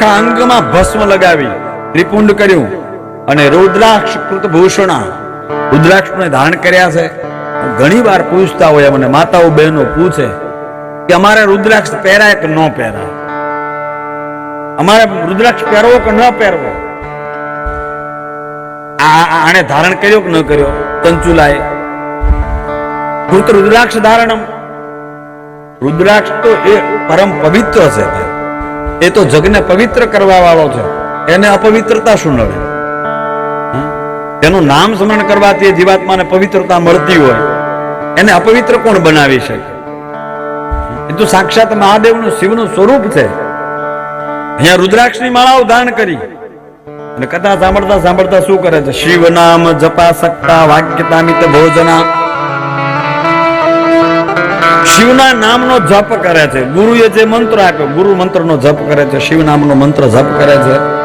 આખા અંગમાં ભસ્મ લગાવી ત્રિપુંડ કર્યું અને રુદ્રાક્ષ કૃતભૂષણા રુદ્રાક્ષને ધારણ કર્યા છે. ઘણી વાર પૂછતા હોય મને માતાઓ બહેનો પૂછે કે અમારે રુદ્રાક્ષ પહેરાય કે ન પહેરાય? અમારે રુદ્રાક્ષ પહેરવો કે ન પહેરવો? આ આ- આણે ધારણ કર્યો કે ન કર્યો? ચંચુલાએ કૃત રુદ્રાક્ષ ધારણમ. રુદ્રાક્ષ તો એ પરમ પવિત્ર છે ભાઈ. એ તો જગને પવિત્ર કરવા વાળો છે. એને અપવિત્રતા શું નડે તેનું નામ સ્મરણ કરવાથી જીવાત્માને પવિત્રતા મળતી હોય. એને અપવિત્ર કોણ બનાવી શકે? એ તો સાક્ષાત મહાદેવનું શિવનું સ્વરૂપ છે. અહીંયા રુદ્રાક્ષની માળાઓ ધારણ કરી. અને કથા સાંભળતા સાંભળતા શું કરે છે? શિવ નામ જપા સક્તા, વાક્યતામિત ભોજના. શિવના નામનો જપ કરે છે. ગુરુએ જે મંત્ર આપ્યો, ગુરુ મંત્રનો જપ કરે છે, શિવ નામનો મંત્ર જપ કરે છે.